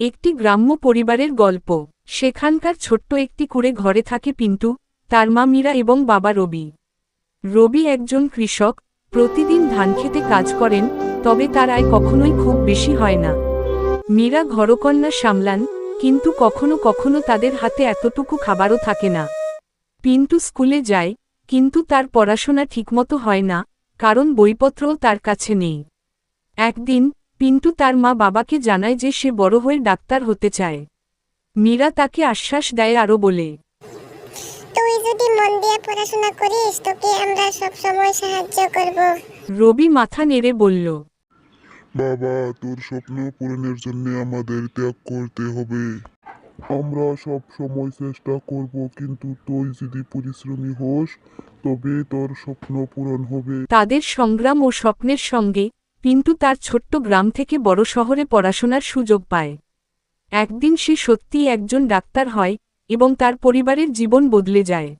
একটি গ্রাম্য পরিবারের গল্প। সেখানকার ছোট্ট একটি কুড়ে ঘরে থাকে পিন্টু, তার মা মীরা এবং বাবা রবি। রবি একজন কৃষক, প্রতিদিন ধান খেতে কাজ করেন, তবে তার আয় কখনোই খুব বেশি হয় না। মীরা ঘরকন্যা সামলান, কিন্তু কখনো কখনো তাদের হাতে এতটুকু খাবারও থাকে না। পিন্টু স্কুলে যায়, কিন্তু তার পড়াশোনা ঠিকমতো হয় না, কারণ বইপত্রও তার কাছে নেই। একদিন পিন্টু তার মা বাবাকে জানায় যে সে বড় হয়ে ডাক্তার হতে চায়। মীরা তাকে আশ্বাস দেয় আরও বলে তুই যদি মন দিয়ে পড়াশোনা করিস তোকে আমরা সব সময় সাহায্য করব। রবি মাথা নেড়ে বলল বাবা তোর স্বপ্ন পূরণের জন্য আমাদের ত্যাগ করতে হবে। আমরা সব সময় চেষ্টা করব কিন্তু তুই যদি পরিশ্রমী হোস তবে তোর স্বপ্ন পূরণ হবে। তাদের সংগ্রাম ও স্বপ্নের সঙ্গে পিন্টু তার ছোট্ট গ্রাম থেকে বড় শহরে পড়াশোনার সুযোগ পায়। একদিন সে সত্যিই একজন ডাক্তার হয় এবং তার পরিবারের জীবন বদলে যায়।